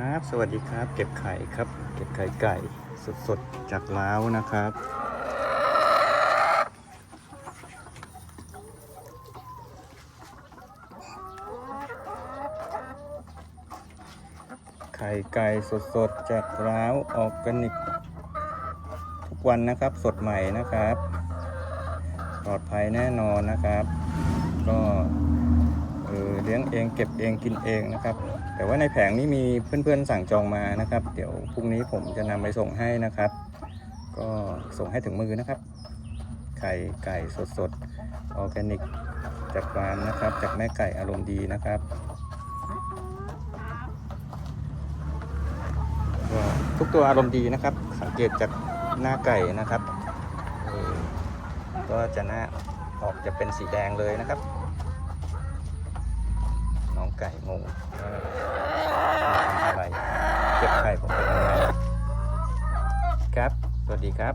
ครับ สวัสดีครับ เก็บไข่ครับ เก็บไข่ไก่สดๆ จากล้าวนะครับ ไข่ไก่สดๆ จากล้าวออร์แกนิก ทุกวันนะครับ สดใหม่นะครับ ปลอดภัยแน่นอนนะครับ ลี้ยงเองเก็บเองกินเองนะครับ แต่ว่าในแผงนี้มีเพื่อนๆสั่งจองมานะครับ เดี๋ยวพรุ่งนี้ผมจะนำไปส่งให้นะครับ ก็ส่งให้ถึงมือนะครับ ไข่ไก่สดๆออร์แกนิกจากฟาร์มนะครับ จากแม่ไก่อารมณ์ดีนะครับทุกตัวอารมณ์ดีนะครับ สังเกตจากหน้าไก่นะครับก็จะหน้าออกจะเป็นสีแดงเลยนะครับ ไก่งงอะไรเก็บไข่ผมไปทำไมครับ สวัสดีครับ